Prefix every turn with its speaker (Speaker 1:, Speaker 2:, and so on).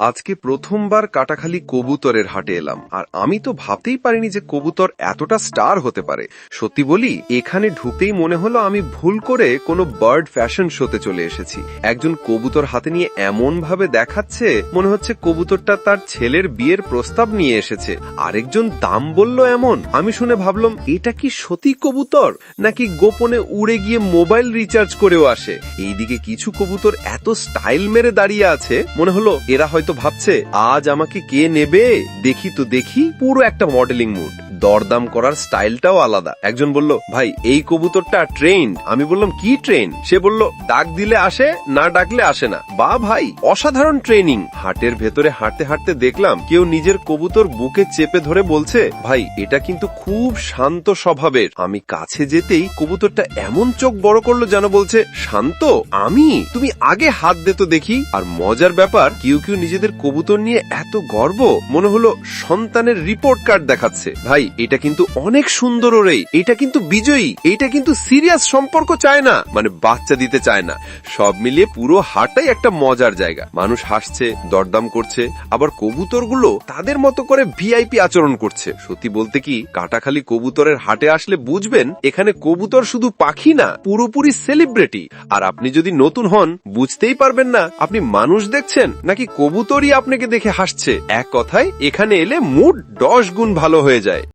Speaker 1: আজকে প্রথমবার কাটাখালি কবুতরের হাটে এলাম, আর আমি তো ভাবতেই পারিনি যে কবুতর এতটা স্টার হতে পারে। সত্যি বলি, এখানে ঢুকতেই মনে হলো আমি ভুল করে কোনো বার্ড ফ্যাশন শোতে চলে এসেছি। একজন কবুতর হাতে নিয়ে এমন ভাবে দেখাচ্ছে, মনে হচ্ছে কবুতরটা তার ছেলের বিয়ের প্রস্তাব নিয়ে এসেছে। আরেকজন দাম বলল এমন, আমি শুনে ভাবলাম, এটা কি সতী কবুতর? নাকি গোপনে উড়ে গিয়ে মোবাইল রিচার্জ করেও আসে? এইদিকে কিছু কবুতর এত স্টাইল মেরে দাঁড়িয়ে আছে, মনে হলো এরা হয়তো ভাবছে, আজ আমাকে কে নেবে? দেখি তো, দেখি। পুরো একটা মডেলিং মুড দরদাম করার স্টাইলটাও আলাদা। একজন বলল, ভাই, এই কবুতরটা ট্রেন আমি বললাম, কি ট্রেন সে বলল, ডাক দিলে আসে, না ডাকলে আসে না। বা ভাই, অসাধারণ ট্রেনিং হাটের ভেতরে হাঁটতে হাঁটতে দেখলাম, কেউ নিজের কবুতর বুকে চেপে ধরে বলছে, ভাই, এটা কিন্তু খুব শান্ত স্বভাবের। আমি কাছে যেতেই কবুতরটা এমন চোখ বড় করল যেন বলছে, শান্ত? আমি? তুমি আগে হাত দে তো দেখি। আর মজার ব্যাপার, কেউ কেউ নিজেদের কবুতর নিয়ে এত গর্ব? মনে হলো সন্তানের রিপোর্ট কার্ড দেখাচ্ছে। ভাই, এটা কিন্তু অনেক সুন্দর এটা কিন্তু বিজয়ী। এটা কিন্তু সিরিয়াস সম্পর্ক চায় না। মানে বাচ্চা দিতে চায় না। সব মিলিয়ে পুরো হাটটাই একটা মজার জায়গা। মানুষ হাসছে, দরদাম করছে, আবার কবুতরগুলো তাদের মতো করে ভিআইপি আচরণ করছে। সত্যি বলতে কি, কাটাখালি কবুতরের হাটে আসলে বুঝবেন, এখানে কবুতর শুধু পাখি না, পুরোপুরি সেলিব্রিটি আর আপনি যদি নতুন হন, বুঝতেই পারবেন না, আপনি মানুষ দেখছেন, নাকি কবুতরই আপনাকে দেখে হাসছে। এক কথায় এখানে এলে মুড দশ গুণ ভালো হয়ে যায়।